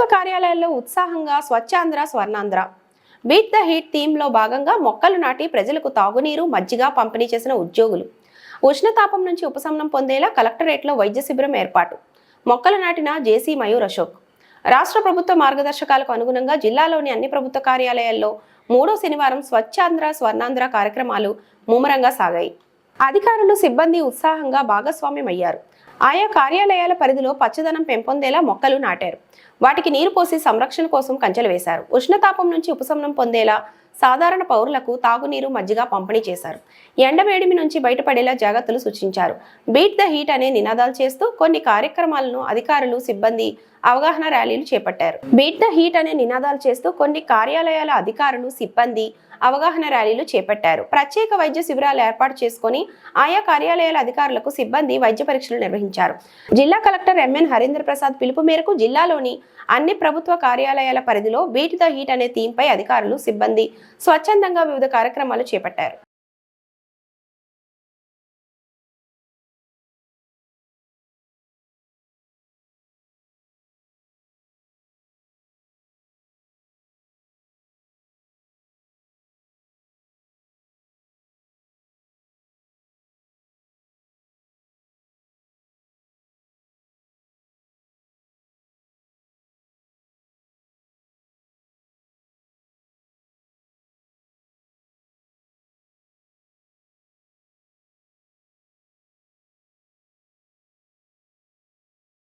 ప్రభుత్వ కార్యాలయాల్లో ఉత్సాహంగా Swachhandhra Swarnandhra. Beat the heat థీమ్లో భాగంగా మొక్కలు నాటి ప్రజలకు తాగునీరు మజ్జిగ పంపిణీ చేసిన ఉద్యోగులు. ఉష్ణతాపం నుంచి ఉపశమనం పొందేలా కలెక్టరేట్లో వైద్య శిబిరం ఏర్పాటు. మొక్కలు నాటిన జేసీ మయూర్ అశోక్. రాష్ట్ర ప్రభుత్వ మార్గదర్శకాలకు అనుగుణంగా జిల్లాలోని అన్ని ప్రభుత్వ కార్యాలయాల్లో మూడో శనివారం స్వచ్ఛాంధ్ర స్వర్ణాంధ్ర కార్యక్రమాలు ముమ్మరంగా సాగాయి. అధికారులు సిబ్బంది ఉత్సాహంగా భాగస్వామ్యం అయ్యారు ఆయా కార్యాలయాల పరిధిలో పచ్చదనం పెంపొందేలా మొక్కలు నాటారు. వాటికి నీరు పోసి సంరక్షణ కోసం కంచెలు వేశారు. ఉష్ణతాపం నుంచి ఉపశమనం పొందేలా సాధారణ పౌరులకు తాగునీరు మజ్జిగ పంపిణీ చేశారు. ఎండవేడిమి నుంచి బయటపడేలా జాగ్రత్తలు సూచించారు. బీట్ ద హీట్ అనే నినాదాలు చేస్తూ కొన్ని కార్యక్రమాలను అధికారులు సిబ్బంది అవగాహన ర్యాలీలు చేపట్టారు. బీట్ ద హీట్ అనే నినాదాలు చేస్తూ కొన్ని కార్యాలయాల అధికారులు సిబ్బంది అవగాహన ర్యాలీలు చేపట్టారు. ప్రత్యేక వైద్య శిబిరాలు ఏర్పాటు చేసుకొని ఆయా కార్యాలయాల అధికారులకు సిబ్బంది వైద్య పరీక్షలు నిర్వహించారు. జిల్లా కలెక్టర్ ఎంఎన్ హరీంద్ర ప్రసాద్ పిలుపు మేరకు జిల్లాలోని అన్ని ప్రభుత్వ కార్యాలయాల పరిధిలో బీట్ ద హీట్ అనే థీమ్ పై అధికారులు సిబ్బంది స్వచ్ఛందంగా వివిధ కార్యక్రమాలు చేపట్టారు.